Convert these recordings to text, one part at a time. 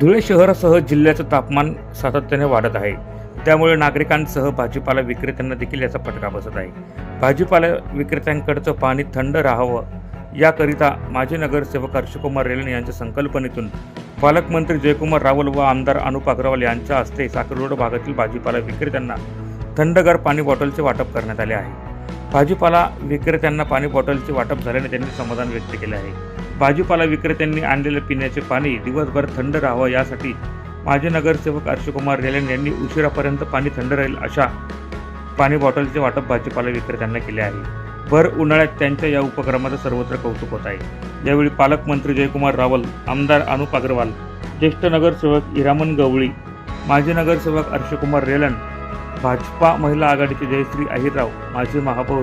धुळे शहरासह जिल्ह्याचं तापमान सातत्याने वाढत आहे. त्यामुळे नागरिकांसह भाजीपाला विक्रेत्यांना देखील याचा फटका बसत आहे. भाजीपाला विक्रेत्यांकडचं पाणी थंड राहावं याकरिता माजी नगरसेवक हर्षकुमार रेलन यांच्या संकल्पनेतून पालकमंत्री जयकुमार रावल व आमदार अनुप अग्रवाल यांच्या हस्ते साखर रोड भागातील भाजीपाला विक्रेत्यांना थंडगार पाणी बॉटलचे वाटप करण्यात आले आहे. भाजीपाला विक्रेत्यांना पाणी बॉटलचे वाटप झाल्याने त्यांनी समाधान व्यक्त केले आहे. भाजीपाला विक्रेत्यांनी आणलेले पिण्याचे पाणी दिवसभर थंड राहावं यासाठी माजी नगरसेवक अर्शकुमार रेलन यांनी उशिरापर्यंत पाणी थंड राहील अशा पाणी बॉटलचे वाटप भाजीपाला विक्रेत्यांना केले आहे. भर उन्हाळ्यात त्यांच्या या उपक्रमाचं सर्वत्र कौतुक होत आहे. यावेळी पालकमंत्री जयकुमार रावल आमदार अनुप अग्रवाल ज्येष्ठ नगरसेवक इरामन गवळी माजी नगरसेवक अर्शकुमार रेलन भाजपा महिला आघाडीचे जयश्री अहिरराव माजी महापौर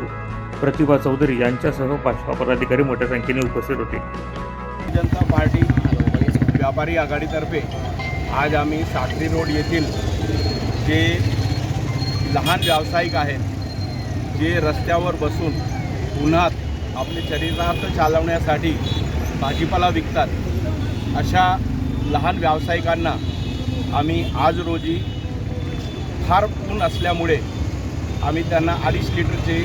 प्रतिभा चौधरी यांच्यासह भाजपा पदाधिकारी मोठ्या संख्येने उपस्थित होते. जनता पार्टी व्यापारी आघाडीतर्फे आज आम्ही साखरी रोड येथील जे लहान व्यावसायिक आहेत जे रस्त्यावर बसून उन्हात आपले शरीरार्थ चालवण्यासाठी भाजीपाला विकतात अशा लहान व्यावसायिकांना आम्ही आज रोजी फार ऊन असल्यामुळे आम्ही त्यांना अडीच लिटरचे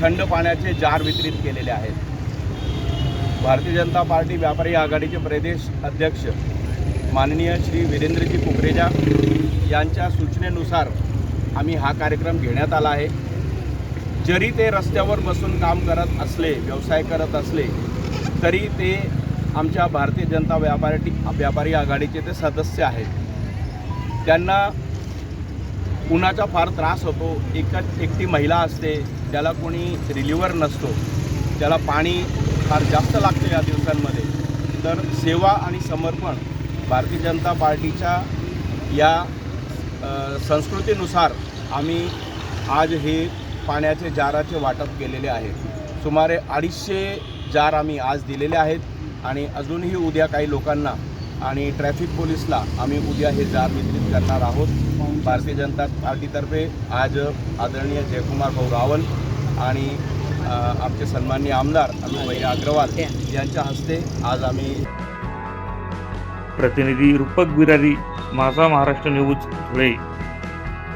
थंड पाण्याचे जार वितरित केलेले आहेत. भारतीय जनता पार्टी व्यापारी आघाडीचे प्रदेश अध्यक्ष माननीय श्री वीरेंद्रजी कुकरेजा यांच्या सूचनेनुसार आम्ही हा कार्यक्रम घेण्यात आला आहे. जरी ते रस्त्यावर बसून काम करत असले व्यवसाय करत असले तरी ते आमच्या भारतीय जनता व्यापारी व्यापारी आघाडीचे ते सदस्य आहेत. त्यांना उन्हाचा फार त्रास होतो. एकच एकटी महिला असते त्याला कोणी रिलिव्हर नसतो त्याला पाणी फार जास्त लागतं या दिवसांमध्ये. तर सेवा आणि समर्पण भारतीय जनता पार्टीच्या या संस्कृतीनुसार आम्ही आज हे पाण्याचे जाराचे वाटप केलेले आहे. सुमारे अडीचशे जार आम्ही आज दिलेले आहेत आणि अजूनही उद्या काही लोकांना आणि ट्रॅफिक पोलीसला आम्ही उद्या हे जार वितरित करणार आहोत. भारतीय जनता पार्टीतर्फे आज आदरणीय जयकुमार भाऊ रावल आणि आमचे सन्माननीय आमदार अनुभैया अग्रवाल यांच्या हस्ते आज आम्ही प्रतिनिधी रूपक बिरारी माझा महाराष्ट्र न्यूज धुळे.